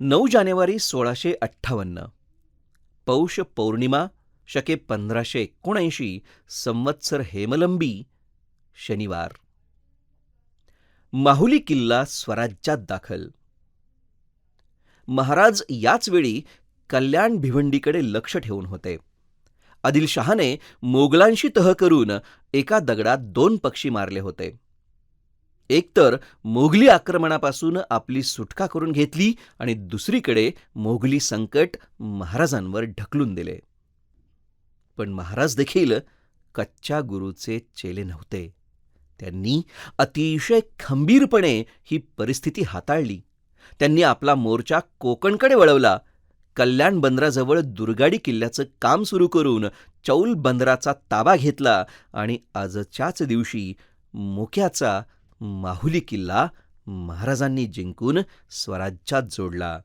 नऊ जानेवारी सोळाशे अठ्ठावन्न. पौष पौर्णिमा शके पंधराशे एकोणऐंशी संवत्सर हेमलंबी शनिवार. माहुली किल्ला स्वराज्यात दाखल. महाराज याच वेळी कल्याण भिवंडीकडे लक्ष ठेवून होते. आदिलशहाने मोगलांशी तह करून एका दगडात दोन पक्षी मारले होते. एकतर मोगली आक्रमणापासून आपली सुटका करून घेतली आणि दुसरीकडे मोगली संकट महाराजांवर ढकलून दिले. पण महाराज देखील कच्च्या गुरुचे चेले नव्हते. त्यांनी अतिशय खंबीरपणे ही परिस्थिती हाताळली. त्यांनी आपला मोर्चा कोकणकडे वळवला. कल्याण बंदराजवळ दुर्गाडी किल्ल्याचं काम सुरू करून चौल बंदराचा ताबा घेतला आणि आजच्याच दिवशी मोक्याचा माहुली किल्ला महाराजांनी जिंकून स्वराज्यात जोडला.